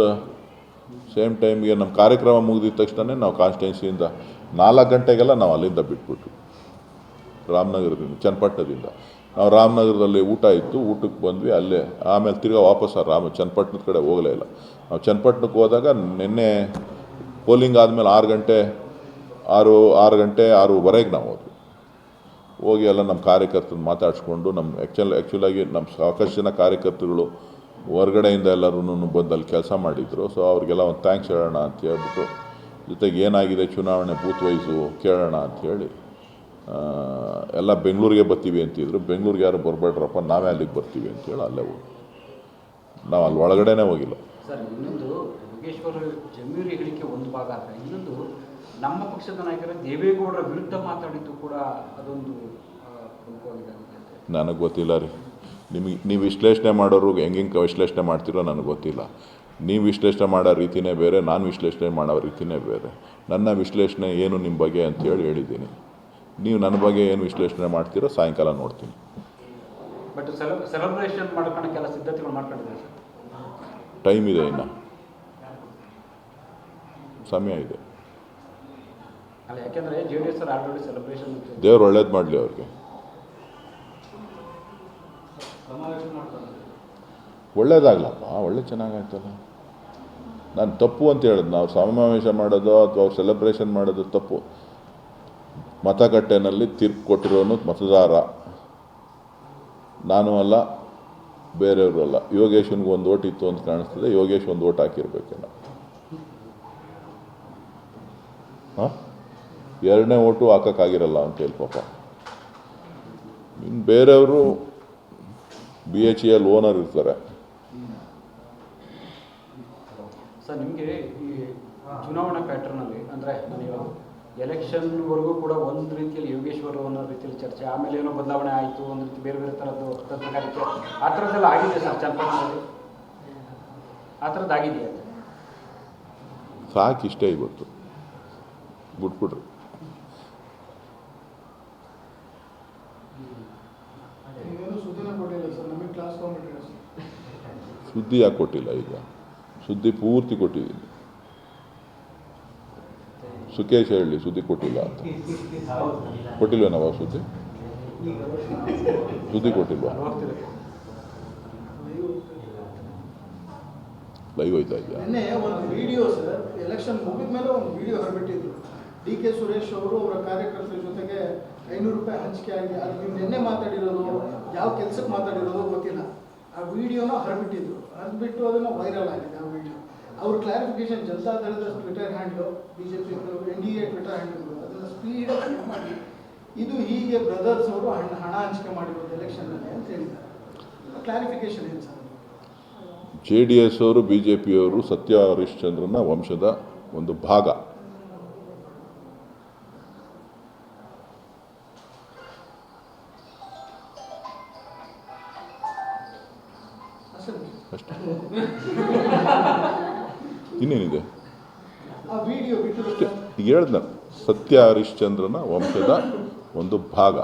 ಸೇಮ್ ಟೈಮ್ಗೆ ನಮ್ಮ ಕಾರ್ಯಕ್ರಮ ಮುಗಿದಿದ ತಕ್ಷಣವೇ ನಾವು ಕಾನ್ಸ್ಟಿಟ್ಯೂನ್ಸಿಯಿಂದ ನಾಲ್ಕು ಗಂಟೆಗೆಲ್ಲ ನಾವು ಅಲ್ಲಿಂದ ಬಿಟ್ಬಿಟ್ವಿ ರಾಮನಗರದಿಂದ, ಚನ್ನಪಟ್ಟಣದಿಂದ. ನಾವು ರಾಮನಗರದಲ್ಲಿ ಊಟ ಇತ್ತು, ಊಟಕ್ಕೆ ಬಂದ್ವಿ, ಅಲ್ಲೇ ಆಮೇಲೆ ತಿರ್ಗಾ ವಾಪಸ್ ರಾಮ, ಚನ್ನಪಟ್ಟಣದ ಕಡೆ ಹೋಗಲೇ ಇಲ್ಲ. ನಾವು ಚನ್ನಪಟ್ಟಣಕ್ಕೆ ಹೋದಾಗ ನಿನ್ನೆ ಪೋಲಿಂಗ್ ಆದಮೇಲೆ ಆರು ಗಂಟೆ, ಆರು ಆರು ಗಂಟೆ, ಆರೂವರೆಗೆ ನಾವು ಹೋದ್ವಿ. ಹೋಗಿ ಎಲ್ಲ ನಮ್ಮ ಕಾರ್ಯಕರ್ತರು ಮಾತಾಡಿಸ್ಕೊಂಡು ನಮ್ಮ ಆ್ಯಕ್ಚುಲ್ ಆ್ಯಕ್ಚುಲಾಗಿ ನಮ್ಮ ಸಾಕಷ್ಟು ಜನ ಕಾರ್ಯಕರ್ತರುಗಳು ಹೊರಗಡೆಯಿಂದ ಎಲ್ಲರೂ ಬಂದು ಅಲ್ಲಿ ಕೆಲಸ ಮಾಡಿದರು. ಸೊ ಅವ್ರಿಗೆಲ್ಲ ಒಂದು ಥ್ಯಾಂಕ್ಸ್ ಹೇಳೋಣ ಅಂತ ಹೇಳ್ಬಿಟ್ಟು ಜೊತೆಗೆ ಏನಾಗಿದೆ ಚುನಾವಣೆ ಬೂತ್ ವೈಸು ಕೇಳೋಣ ಅಂಥೇಳಿ ಎಲ್ಲ ಬೆಂಗಳೂರಿಗೆ ಬರ್ತೀವಿ ಅಂತಿದ್ರು. ಬೆಂಗಳೂರಿಗೆ ಯಾರು ಬರಬೇಡ್ರಪ್ಪ, ನಾವೇ ಅಲ್ಲಿಗೆ ಬರ್ತೀವಿ ಅಂತೇಳಿ ಅಲ್ಲೇ ಹೋಗಿ ನಾವು ಅಲ್ಲಿ ಒಳಗಡೆನೇ ಹೋಗಿಲ್ಲ. ಸರ್ ಇನ್ನೊಂದು ಯೋಗೇಶ್ವರ ಜಮೀರಿ ಹೇಳಿಕೆ ಒಂದು ಭಾಗ ಆದರೆ ಇನ್ನೊಂದು ನಮ್ಮ ಪಕ್ಷದ ನಾಯಕರ ದೇವೇಗೌಡರ ವಿರುದ್ಧ ಮಾತಾಡಿದ್ದು ಕೂಡ ಅದೊಂದು ನನಗೆ ಗೊತ್ತಿಲ್ಲ ರೀ. ನಿಮಗೆ ನೀವು ವಿಶ್ಲೇಷಣೆ ಮಾಡೋರು ಹೆಂಗೆ ವಿಶ್ಲೇಷಣೆ ಮಾಡ್ತೀರೋ ನನಗೆ ಗೊತ್ತಿಲ್ಲ. ನೀವು ವಿಶ್ಲೇಷಣೆ ಮಾಡೋ ರೀತಿನೇ ಬೇರೆ ನಾನು ವಿಶ್ಲೇಷಣೆ ಮಾಡೋ ರೀತಿನೇ ಬೇರೆ. ನನ್ನ ವಿಶ್ಲೇಷಣೆ ಏನು ನಿಮ್ಮ ಬಗ್ಗೆ ಅಂತೇಳಿ ಹೇಳಿದ್ದೀನಿ. ನೀವು ನನ್ನ ಬಗ್ಗೆ ಏನು ವಿಶ್ಲೇಷಣೆ ಮಾಡ್ತೀರೋ ಸಾಯಂಕಾಲ ನೋಡ್ತೀನಿ. ಬಟ್ ಸೆಲೆಬ್ರೇಷನ್ ಮಾಡ್ಕೊಳಕ್ಕೆಲ್ಲ ಸಿದ್ಧತೆಗಳು ಮಾಡ್ಕೊಂಡಿದ್ದಾರೆ ಟೈಮ್ ಇದೆ ಇನ್ನು. ಸಮಯ ಇದೆ. ದೇವ್ರು ಒಳ್ಳೇದು ಮಾಡಲಿ ಅವ್ರಿಗೆ. ಒಳ್ಳೇದಾಗ್ಲಪ್ಪ ಒಳ್ಳೆ ಚೆನ್ನಾಗಾಯ್ತಲ್ಲ. ನಾನು ತಪ್ಪು ಅಂತ ಹೇಳಿದ್ ನಾವು ಸಮಾವೇಶ ಮಾಡೋದು ಅಥವಾ ಅವ್ರು ಸೆಲೆಬ್ರೇಷನ್ ಮಾಡೋದು ತಪ್ಪು. ಮತಗಟ್ಟೆನಲ್ಲಿ ತೀರ್ಪು ಕೊಟ್ಟಿರೋನು ಮತದಾರ. ನಾನು ಅಲ್ಲ ಬೇರೆಯವರು ಅಲ್ಲ ಯೋಗೇಶ್ವನ್ಗೆ ಒಂದು ಓಟ್ ಇತ್ತು ಅಂತ ಕಾಣಿಸ್ತದೆ, ಯೋಗೇಶ್ ಒಂದು ಓಟ್ ಹಾಕಿರ್ಬೇಕೇನ. ಎರಡನೇ ಓಟು ಹಾಕೋಕ್ಕಾಗಿರಲ್ಲ ಅಂತ ಹೇಳಿ ಪಾಪ. ಇನ್ನು ಬೇರೆಯವರು ಬಿ ಎಚ್ ಎಲ್ ಓನರ್ ಇರ್ತಾರೆ. ಸರ್, ನಿಮಗೆ ಈ ಚುನಾವಣಾ ಪ್ಯಾಟರ್ನಲ್ಲಿ ಅಂದರೆ ಎಲೆಕ್ಷನ್ವರೆಗೂ ಕೂಡ ಒಂದು ರೀತಿಯಲ್ಲಿ ಯೋಗೇಶ್ವರ್ ಅನ್ನೋ ರೀತಿಯಲ್ಲಿ ಚರ್ಚೆ ಆಮೇಲೆ ಏನೋ ಬದಲಾವಣೆ ಆಯಿತು ಒಂದು ರೀತಿ ಬೇರೆ ಬೇರೆ ಥರದ್ದು ತಂತ್ರಗಾರಿಕೆ ಆ ಥರದ್ದೆಲ್ಲ ಆಗಿದೆ ಸರ್ ಚಂದ್ರನಲ್ಲಿ ಆ ಥರದ್ದು ಸಾಕು ಸಾಕಿಷ್ಟೇ ಇವತ್ತು. ಬಿಟ್ಬಿಡ್ರಿ. ಸುದ್ದಿ ಯಾಕೆ ಕೊಟ್ಟಿಲ್ಲ ಈಗ. ಸುದ್ದಿ ಪೂರ್ತಿ ಕೊಟ್ಟಿದ್ದೀನಿ. ಸುಖೇಶ್ ಹೇಳಿ ಸುದ್ದಿ ಕೊಟ್ಟಿಲ್ಲ ಅಂತ. ಕೊಟ್ಟಿಲ್ವ ನಾವು ಸುದ್ದಿ? ಸುದ್ದಿ ಕೊಟ್ಟಿಲ್ವಾ? ಲೈವ್ ಹೋಯ್ತಾ ಇದೆಯಾ ವಿಡಿಯೋ ಸರ್ ಎಲೆಕ್ಷನ್ ಮುಗಿದ ಮೇಲೆ ಒಂದು ವಿಡಿಯೋ ಹೊರಬಿಟ್ಟಿದ್ರು. ಡಿ ಕೆ ಸುರೇಶ್ ಅವರು ಅವರ ಕಾರ್ಯಕರ್ತರ ಜೊತೆಗೆ ಐನೂರು ರೂಪಾಯಿ ಹಂಚಿಕೆ ಆಗಿ ಅದು ನೀವು ನಿನ್ನೆ ಮಾತಾಡಿರೋದು, ಯಾವ ಕೆಲಸಕ್ಕೆ ಮಾತಾಡಿರೋದು ಗೊತ್ತಿಲ್ಲ. ಆ ವಿಡಿಯೋನ ಹರಬಿಟ್ಟಿದ್ರು. ಅದ್ಬಿಟ್ಟು ಅದನ್ನು ವೈರಲ್ ಆಗಿದೆ, ಆ ವಿಡಿಯೋ ಅವ್ರ ಕ್ಲಾರಿಫಿಕೇಶನ್ ಜನತಾ ದಳದ Twitter handle B J P N D A Twitter handle ಅದನ್ನು ಸ್ಪೀಡ್ ಮಾಡಿ, ಇದು ಹೀಗೆ ಬ್ರದರ್ಸ್ ಅವರು ಹಣ ಹಣ ಹಂಚಿಕೆ ಮಾಡಿರೋದು ಎಲೆಕ್ಷನ್ನಲ್ಲಿ ಅಂತ ಹೇಳಿದ್ದಾರೆ. ಕ್ಲಾರಿಫಿಕೇಶನ್ ಏನು ಸರ್? ಜೆ ಡಿ ಎಸ್ ಅವರು ಬಿ ಜೆ ಪಿಯವರು ಸತ್ಯ ಹರಿಶ್ಚಂದ್ರನ ವಂಶದ ಒಂದು ಭಾಗ. ಈಗ ಹೇಳ್ದ ಸತ್ಯ ಹರಿಶ್ಚಂದ್ರನ ವಂಶದ ಒಂದು ಭಾಗ.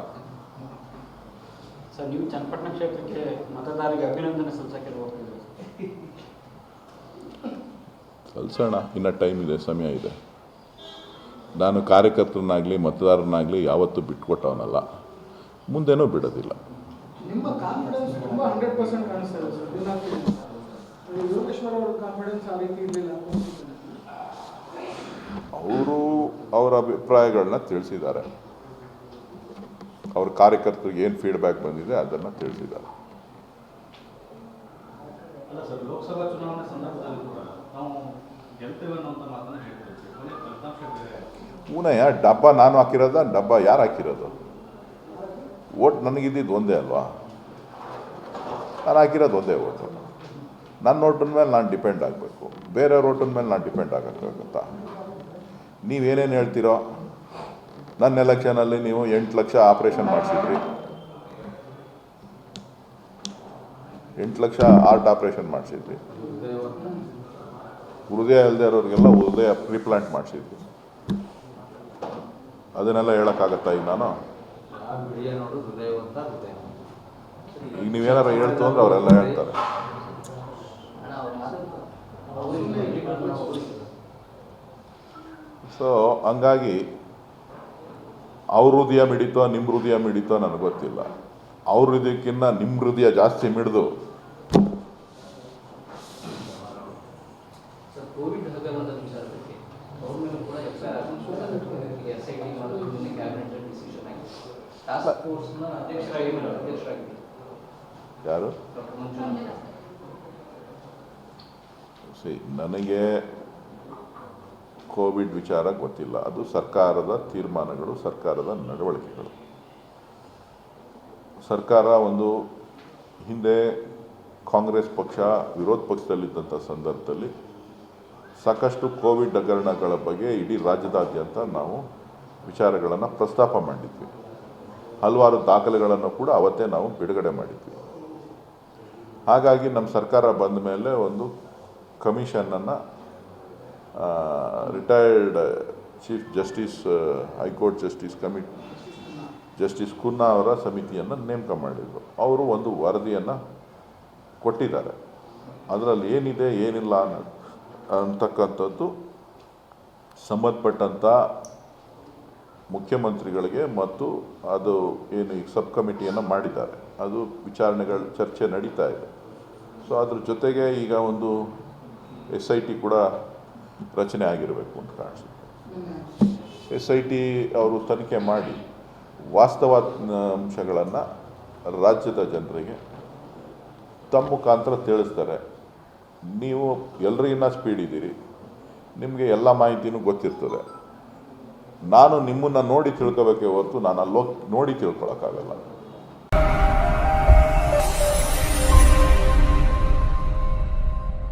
ಸರ್ ನೀವು ಚನ್ನಪಟ್ಟಣ ಕ್ಷೇತ್ರಕ್ಕೆ ಮತದಾರರಿಗೆ ಅಭಿನಂದನೆ ಸಲ್ಲಿಸೋಕ್ಕೆ ಹೋಗ್ತಿದ್ದೀರಿ? ಕಲ್ಸೋಣ ಇನ್ನು ಟೈಮ್ ಇದೆ ಸಮಯ ಇದೆ. ನಾನು ಕಾರ್ಯಕರ್ತರನ್ನಾಗಲಿ ಮತದಾರನಾಗಲಿ ಯಾವತ್ತೂ ಬಿಟ್ಕೊಟ್ಟವನಲ್ಲ. ಮುಂದೇನೂ ಬಿಡೋದಿಲ್ಲ. ನಿಮ್ಮ ಕಾನ್ಫಿಡೆನ್ಸ್ ತುಂಬ ಹಂಡ್ರೆಡ್ ಪರ್ಸೆಂಟ್ ಕಾಣಿಸ್ತಾ ಇದೆ ಸರ್ ದಿನಾಂಕ ಯೋಗೇಶ್ವರ್ ಅವ್ರ ಅವರು ಅಭಿಪ್ರಾಯಗಳನ್ನ ತಿಳಿಸಿದ್ದಾರೆ. ಅವ್ರ ಕಾರ್ಯಕರ್ತರಿಗೆ ಏನು ಫೀಡ್ಬ್ಯಾಕ್ ಬಂದಿದೆ ಅದನ್ನು ತಿಳಿಸಿದ್ದಾರೆ. ಲೋಕಸಭಾ ಚುನಾವಣೆ ಸಂದರ್ಭದಲ್ಲಿ ಕೂಡ ನಾವು ಪೂನಯ್ಯ ಡಬ್ಬ ನಾನು ಹಾಕಿರೋದ ಡಬ್ಬ ಯಾರು ಹಾಕಿರೋದು? ಓಟ್ ನನಗಿದ್ದಿದ್ದು ಒಂದೇ ಅಲ್ವಾ? ನಾನು ಹಾಕಿರೋದು ಒಂದೇ ಓಟು ನನ್ನ ಓಟಿನ ಮೇಲೆ ನಾನು ಡಿಪೆಂಡ್ ಆಗಬೇಕು. ಬೇರೆಯವ್ರ ಓಟಿನ ಮೇಲೆ ನಾನು ಡಿಪೆಂಡ್ ಆಗೋಕ್ಕಾಗುತ್ತಾ? ನೀವೇನೇನು ಹೇಳ್ತೀರೋ, ನನ್ನ ಎಲೆಕ್ಷನಲ್ಲಿ ನೀವು ಎಂಟು ಲಕ್ಷ ಆಪ್ರೇಷನ್ ಮಾಡಿಸಿದ್ರಿ. ಎಂಟು ಲಕ್ಷ ಆರ್ಟ್ ಆಪ್ರೇಷನ್ ಮಾಡಿಸಿದ್ರಿ. ಹೃದಯ ಇಲ್ಲದೆ ಇರೋರಿಗೆಲ್ಲ ಹೃದಯ ಪ್ರಿಪ್ಲಾಂಟ್ ಮಾಡಿಸಿದ್ರಿ. ಅದನ್ನೆಲ್ಲ ಹೇಳೋಕ್ಕಾಗತ್ತಾ ಈಗ ನಾನು? ಈಗ ನೀವೇನಾರು ಹೇಳ್ತು ಅಂದ್ರೆ ಅವರೆಲ್ಲ ಹೇಳ್ತಾರೆ. ಸೊ ಹಂಗಾಗಿ ಅವ್ರ ಹೃದಯ ಮಿಡಿತೋ ನಿಮ್ಮ ಹೃದಯ ಮಿಡಿತೋ ನನಗೆ ಗೊತ್ತಿಲ್ಲ. ಅವ್ರ ಹೃದಯಕ್ಕಿಂತ ನಿಮ್ಮ ಹೃದಯ ಜಾಸ್ತಿ ಮಿಡಿದು. ಯಾರು? ಸಿ ನನಗೆ ಕೋವಿಡ್ ವಿಚಾರ ಗೊತ್ತಿಲ್ಲ. ಅದು ಸರ್ಕಾರದ ತೀರ್ಮಾನಗಳು, ಸರ್ಕಾರದ ನಡವಳಿಕೆಗಳು. ಸರ್ಕಾರ ಒಂದು ಹಿಂದೆ ಕಾಂಗ್ರೆಸ್ ಪಕ್ಷ, ವಿರೋಧ ಪಕ್ಷದಲ್ಲಿದ್ದಂಥ ಸಂದರ್ಭದಲ್ಲಿ ಸಾಕಷ್ಟು ಕೋವಿಡ್ ಹಗರಣಗಳ ಬಗ್ಗೆ ಇಡೀ ರಾಜ್ಯದಾದ್ಯಂತ ನಾವು ವಿಚಾರಗಳನ್ನು ಪ್ರಸ್ತಾಪ ಮಾಡಿದ್ವಿ. ಹಲವಾರು ದಾಖಲೆಗಳನ್ನು ಕೂಡ ಅವತ್ತೇ ನಾವು ಬಿಡುಗಡೆ ಮಾಡಿದ್ವಿ. ಹಾಗಾಗಿ ನಮ್ಮ ಸರ್ಕಾರ ಬಂದ ಮೇಲೆ ಒಂದು ಕಮಿಷನನ್ನು retired chief justice high court justice ಕಮಿ justice ಖುನ್ನಾ ಅವರ ಸಮಿತಿಯನ್ನು ನೇಮಕ ಮಾಡಿದರು. ಅವರು ಒಂದು ವರದಿಯನ್ನು ಕೊಟ್ಟಿದ್ದಾರೆ. ಅದರಲ್ಲಿ ಏನಿದೆ, ಏನಿಲ್ಲ ಅಂತಕ್ಕಂಥದ್ದು ಸಂಬಂಧಪಟ್ಟಂಥ ಮುಖ್ಯಮಂತ್ರಿಗಳಿಗೆ ಮತ್ತು ಅದು ಏನು ಈಗ ಸಬ್ ಕಮಿಟಿಯನ್ನು ಮಾಡಿದ್ದಾರೆ. ಅದು ವಿಚಾರಣೆಗಳ ಚರ್ಚೆ ನಡೀತಾ ಇದೆ. ಸೊ ಅದ್ರ ಜೊತೆಗೆ ಈಗ ಒಂದು ಎಸ್ ಐ ಟಿ ಕೂಡ ರಚನೆ ಆಗಿರಬೇಕು ಅಂತ ಕಾಣಿಸುತ್ತೆ. ಎಸ್ ಐ ಟಿ ಅವರು ತನಿಖೆ ಮಾಡಿ ವಾಸ್ತವ ಅಂಶಗಳನ್ನು ರಾಜ್ಯದ ಜನರಿಗೆ ತಮ್ಮ ಮುಖಾಂತರ ತಿಳಿಸ್ತಾರೆ. ನೀವು ಎಲ್ಲರಿಗಿನ್ನ ಸ್ಪೀಡ್ ಇದ್ದೀರಿ. ನಿಮಗೆ ಎಲ್ಲ ಮಾಹಿತಿನೂ ಗೊತ್ತಿರ್ತದೆ. ನಾನು ನಿಮ್ಮನ್ನು ನೋಡಿ ತಿಳ್ಕೋಬೇಕೇ ಹೊರತು ನಾನು ಅಲ್ಲೋಗಿ ನೋಡಿ ತಿಳ್ಕೊಳಕ್ಕಾಗಲ್ಲ.